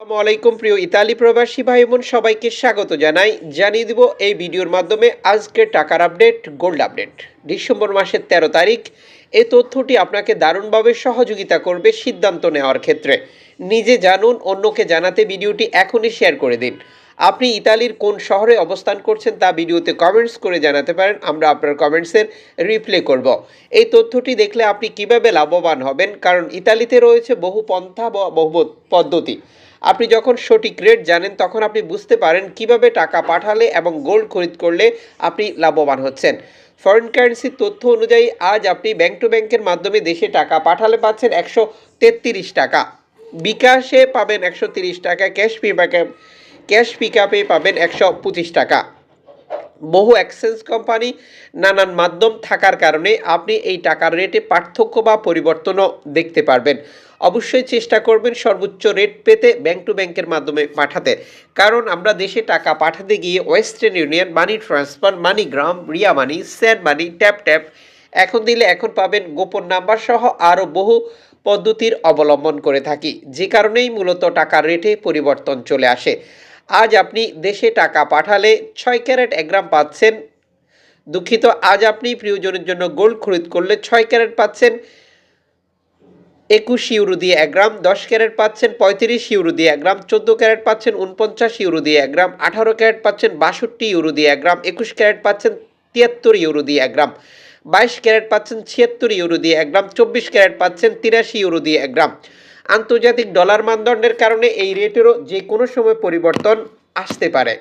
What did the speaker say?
আলাইকুম প্রিয় ইতালি প্রবাসী ভাই বোন সবাইকে স্বাগত জানাই। জানিয়ে দিব এই ভিডিওর মাধ্যমে আজকের টাকার আপডেট, গোল্ড আপডেট। ডিসেম্বর মাসের তেরো তারিখ এই তথ্যটি আপনাকে দারুণভাবে সহযোগিতা করবে সিদ্ধান্ত নেওয়ার ক্ষেত্রে। নিজে জানুন, অন্যকে জানাতে ভিডিওটি এখনই শেয়ার করে দিন। আপনি ইতালির কোন শহরে অবস্থান করছেন তা ভিডিওতে কমেন্টস করে জানাতে পারেন, আমরা আপনার কমেন্টসের রিপ্লে করব। এই তথ্যটি দেখলে আপনি কীভাবে লাভবান হবেন, কারণ ইতালিতে রয়েছে বহু পন্থা বা বহু পদ্ধতি। আপনি যখন সঠিক রেট জানেন, তখন আপনি বুঝতে পারেন কীভাবে টাকা পাঠালে এবং গোল্ড খরিদ করলে আপনি লাভবান হচ্ছেন। ফরেন কারেন্সির তথ্য অনুযায়ী, আজ আপনি ব্যাংক টু ব্যাংকের মাধ্যমে দেশে টাকা পাঠালে পাচ্ছেন একশো তেত্রিশ টাকা। বিকাশে পাবেন একশো তিরিশ টাকা ক্যাশ পিক ক্যাশ পিকআপে পাবেন একশো পঁচিশ টাকা। বহু এক্সচেঞ্জ কোম্পানি নানান মাধ্যম থাকার কারণে আপনি এই টাকার রেটে পার্থক্য বা পরিবর্তনও দেখতে পারবেন। অবশ্যই চেষ্টা করবেন সর্বোচ্চ রেট পেতে ব্যাংক টু ব্যাংকের মাধ্যমে পাঠাতে। কারণ আমরা দেশে টাকা পাঠাতে গিয়ে Western Union money transfer MoneyGram Ria money send money tap tap এখন দিলে এখন পাবেন গোপন নাম্বার সহ আরও বহু পদ্ধতির অবলম্বন করে থাকি। যে কারণেই মূলত টাকার রেটে পরিবর্তন চলে আসে। আজ আপনি দেশে টাকা পাঠালে ছয় ক্যারেট এক গ্রাম পাচ্ছেন। দুঃখিত, আজ আপনি প্রিয়জনের জন্য গোল্ড খরিদ করলে ছয় ক্যারেট পাচ্ছেন। একুশ ইউরো দিয়ে এক গ্রাম, দশ ক্যারেট পাচ্ছেন, পঁয়ত্রিশ ইউরো দিয়ে এক গ্রাম, চোদ্দ ক্যারেট পাচ্ছেন, উনপঞ্চাশ ইউরো দিয়ে এক গ্রাম, আঠারো ক্যারেট পাচ্ছেন, বাষট্টি ইউরো দিয়ে এক গ্রাম, একুশ ক্যারেট পাচ্ছেন, তিয়াত্তর ইউরো দিয়ে এক গ্রাম, বাইশ ক্যারেট পাচ্ছেন, ছিয়াত্তর ইউরো দিয়ে এক গ্রাম, চব্বিশ ক্যারেট পাচ্ছেন, তিরাশি ইউরো দিয়ে এক গ্রাম। আন্তর্জাতিক ডলার মানদণ্ডের কারণে এই রেটেরও যে কোনো সময় পরিবর্তন আসতে পারে।